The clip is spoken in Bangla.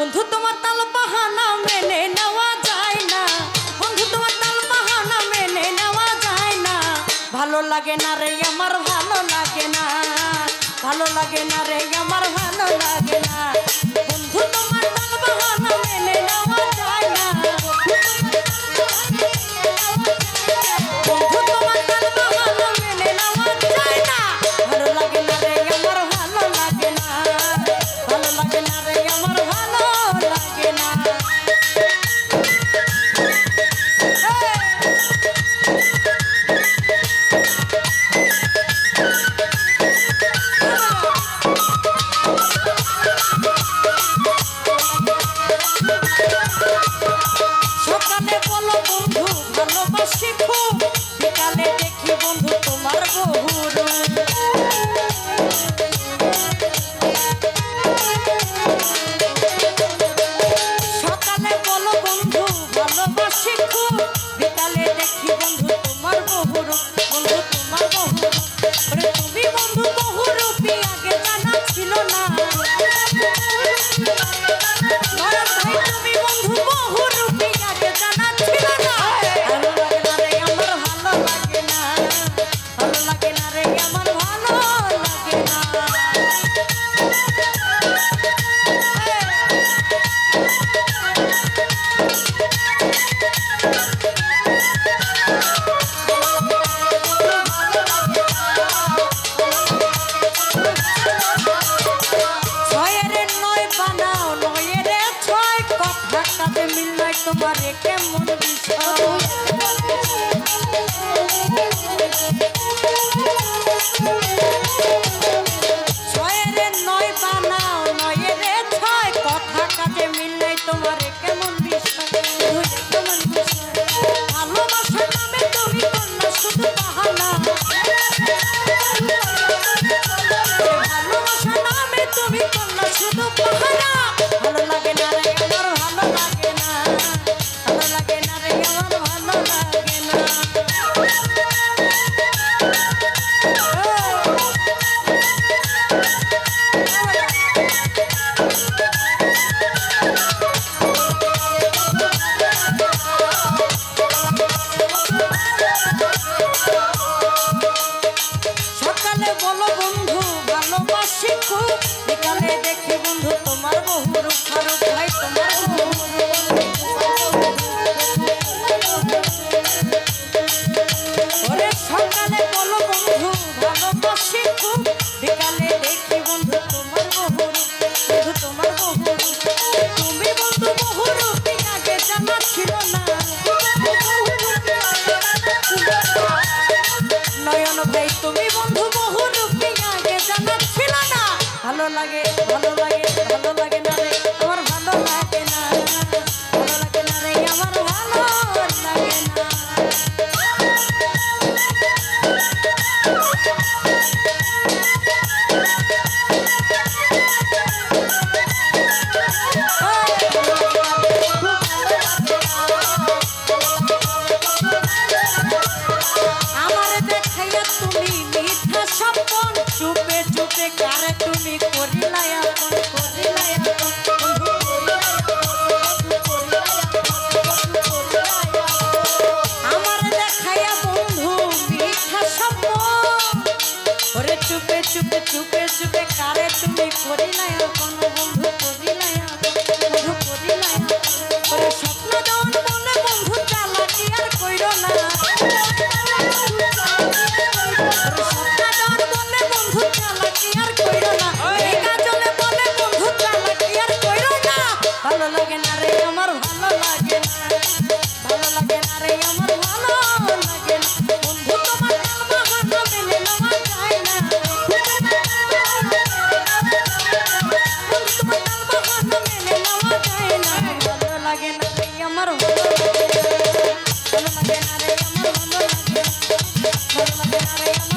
বন্ধু, তোমার তাল বাহানা মেনে নেওয়া যায় না। বন্ধু, তোমার তাল বাহানা মেনে নেওয়া যায় না। ভালো লাগে না রে, আমার ভালো লাগে না। ভালো লাগে না রে, আমার ভালো লাগে না। বন্ধু, তোমার তাল বাহানা মেনে নেওয়া যায় না। বন্ধু, তোমার না। ভালো লাগে না রে, আমার ভালো লাগে ভালো লাগে না রে, আমার ছয় কথা কাজে মিল নাই তোমার কেমন বিষয়? বলো বন্ধু, ভালোবাসি খুব। বিকালে দেখি বন্ধু, তোমার তোমার ওরে সকালে বলো বন্ধু, ভালোবাসি খুব। বিকালে দেখি বন্ধু, তোমার বহু বন্ধু, তোমার বহু তুমি বন্ধু বহু তুমি লাগে ভালো লাগে ভালো লাগে না রে? আমার ভালো দেখাইয়া তুমি মিথ্যা স্বপন চুপে ওরে চুপে চুপে চুপে চুপে কারে তুমি করিলাই আপন বন্ধু করিলাই আপন, আমার ভালো লাগে না রে আমার ভালো লাগে ভালো লাগে না রে